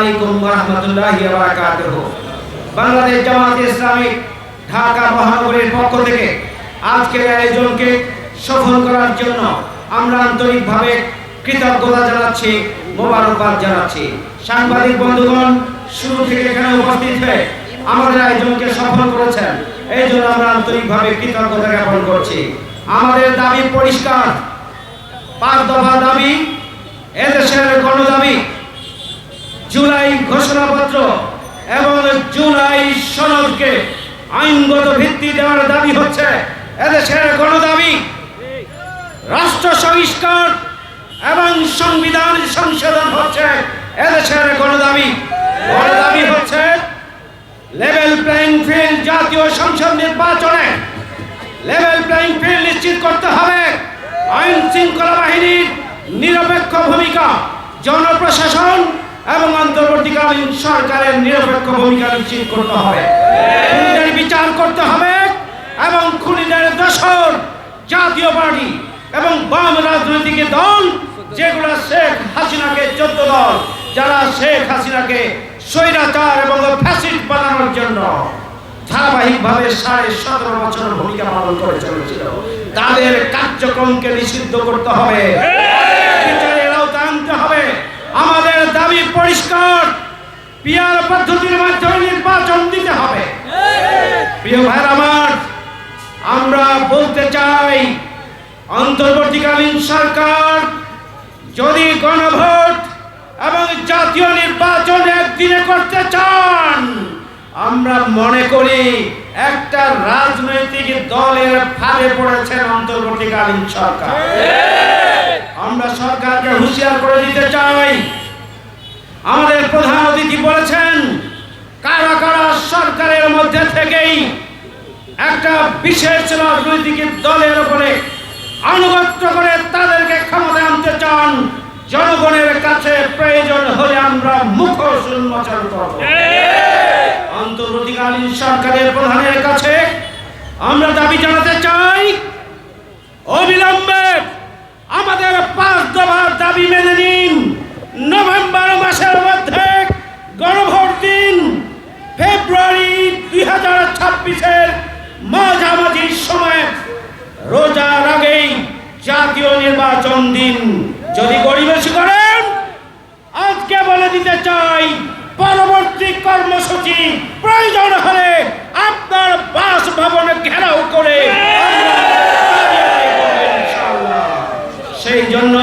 আলাইকুম ওয়া রাহমাতুল্লাহি ওয়া বারাকাতুহু। বাংলাদেশ জামাত ইসলামী ঢাকা মহানগরীর পক্ষ থেকে আজকের আয়োজনকে সফল করার জন্য আমরা আন্তরিকভাবে কৃতজ্ঞতা জানাচ্ছি, মোবারকবাদ জানাচ্ছি। সাংবাদিক বন্ধুগণ, শুরু থেকে এখানে উপস্থিত হয়ে আমাদের আয়োজনকে সফল করেছেন, এই জন্য আমরা আন্তরিকভাবে কৃতজ্ঞতা জ্ঞাপন করছি। আমাদের দাবি পরিষ্কার। পাঁচ দফা দাবি, এদেশের গণদাবি জুলাই ঘোষণাপত্র এবং জুলাই সনদকে আইনগত ভিত্তি দেওয়ার দাবি হচ্ছে। এদেশের গণদাবি, রাষ্ট্র সংস্কার এবং সংবিধান সংশোধন হচ্ছে এদেশের গণদাবি। গণদাবি হচ্ছে লেভেল প্লেইং ফিল্ড জাতীয় সংসদ নির্বাচনে। লেভেল প্লেইং ফিল্ড নিশ্চিত করতে হবে। আইন শৃঙ্খলা বাহিনীর নিরপেক্ষ ভূমিকা জনপ্রশাসন এবং অন্তর্বর্তীকালীন সরকারের নিরপেক্ষ ভূমিকা নিশ্চিত করতে হবে। বিচার করতে হবে এবং খুনিদের দশর জাতীয় পার্টি এবং বাম রাজনৈতিক দল, যেগুলো শেখ হাসিনাকে চোদ্দ দল, যারা শেখ হাসিনাকে স্বৈরাচার এবং ফ্যাসিস্ট বানানোর জন্য ধারাবাহিকভাবে সাড়ে সতেরো বছর ভূমিকা পালন করে চলেছিল। তাদের কার্যক্রমকে নিষিদ্ধ করতে হবে। বিচারের আওতায় আনতে হবে। আমাদের দাবি পরিষ্কার। পিয়ার পদ্ধতির মাধ্যমে নির্বাচন দিতে হবে। প্রিয় ভাই আমার, আমরা বলতে চাই, অন্তর্বর্তীকালীন সরকার যদি গণভোট এবং জাতীয় নির্বাচন একদিনে করতে চান, আমরা মনে করি একটা রাজনৈতিক দলের ফাঁদে পড়েছেন অন্তর্বর্তীকালীন সরকার। আমরা সরকারকে হুঁশিয়ার করে দিতে চাই আমাদের প্রধান অতিথি বলেছেন কারা কারা সরকারের মধ্যে থেকেই একটা বিশেষ রাজনৈতিক দলের উপরে আনুগত্য করে তাদেরকে ক্ষমতায় আনতে চান, জনগণের কাছে প্রয়োজন হলে আমরা মুখ উন্মোচন করব। অন্তর্বর্তীকালীন সরকারের প্রধানের কাছে আমরা দাবি জানাতে চাই, অবিলম্বে আমাদের পাঁচ দফার দাবি মেনে নিন নভেম্বর মাসের মধ্যে গণভোট দিন ফেব্রুয়ারি দুই হাজার ছাব্বিশের মাঝামাঝি সময় রোজার আগেই জাতীয় নির্বাচন দিন। যদি গরিবেশি করেন, আজকে বলে দিতে চাই, পরবর্তী কর্মসূচি প্রয়োজন হলে আপনার বাসভবনে ঘেরাও করে সেই জন্য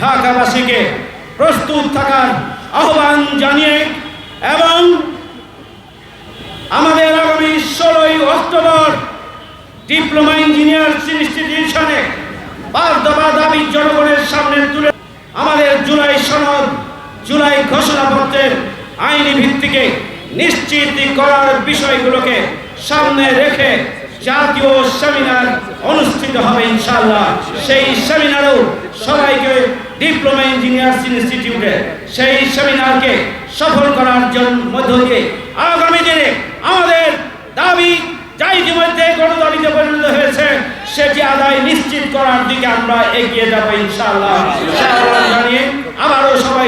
ঢাকাবাসীকে প্রস্তুত থাকার আহ্বান জানিয়ে এবং আমাদের আগামী ষোলোই অক্টোবর ডিপ্লোমা ইঞ্জিনিয়ার ইনস্টিটিউশনে পাঁচ দফা দাবি জনগণের সামনে আমাদের জুলাই সনদ, জুলাই ঘোষণাপত্রের আইনি ভিত্তিকে নিশ্চিত করার বিষয়গুলোকে সামনে রেখে জাতীয় সেমিনার অনুষ্ঠিত হবে ইনশাআল্লাহ। সেই সেমিনারও সবাইকে ডিপ্লোমা ইঞ্জিনিয়ার্স ইনস্টিটিউটে, সেই সেমিনারকে সফল করার জন্য আগামী দিনে আমাদের দাবি যা ইতিমধ্যে গণদাবিতে পরিণত হয়েছে সেটি আদায় নিশ্চিত করার দিকে আমরা এগিয়ে যাব ইনশাআল্লাহ। জানিয়ে আমারও সবাই